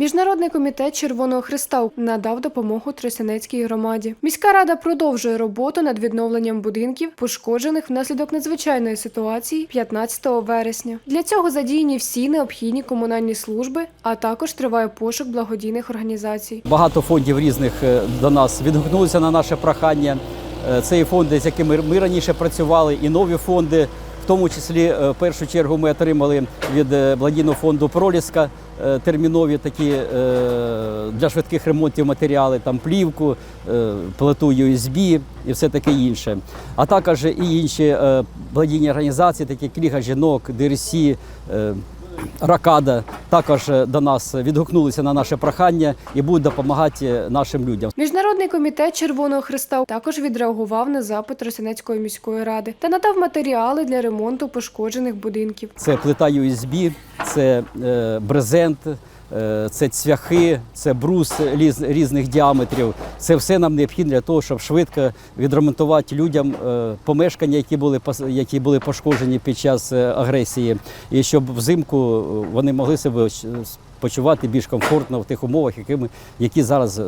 Міжнародний комітет Червоного Христа надав допомогу Тростянецькій громаді. Міська рада продовжує роботу над відновленням будинків, пошкоджених внаслідок надзвичайної ситуації 15 вересня. Для цього задіяні всі необхідні комунальні служби, а також триває пошук благодійних організацій. Багато фондів різних е, до нас відгукнулися на наше прохання. Е, Це і фонди, з якими ми раніше працювали, і нові фонди. В тому числі е, в першу чергу ми отримали від благодійного фонду Проліска термінові такі е, для швидких ремонтів матеріали, там плівку, е, плиту USB і все таке інше. А також і інші е, благодійні організації, такі як Ліга жінок, ДРС, е, Ракада також е, до нас відгукнулися на наше прохання і будуть допомагати нашим людям. Міжнародний комітет Червоного Христа також відреагував на запит Росінецької міської ради та надав матеріали для ремонту пошкоджених будинків. Це плита USB, це е, брезент, це цвяхи, це брус різних діаметрів. Це все нам необхідно для того, щоб швидко відремонтувати людям е, помешкання, які були які були пошкоджені під час е, агресії, і щоб взимку е, вони могли себе почувати більш комфортно в тих умовах, якими які зараз е,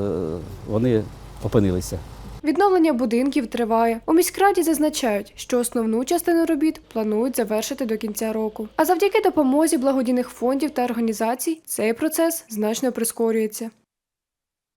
вони опинилися. Відновлення будинків триває. У міськраді зазначають, що основну частину робіт планують завершити до кінця року. А завдяки допомозі благодійних фондів та організацій цей процес значно прискорюється.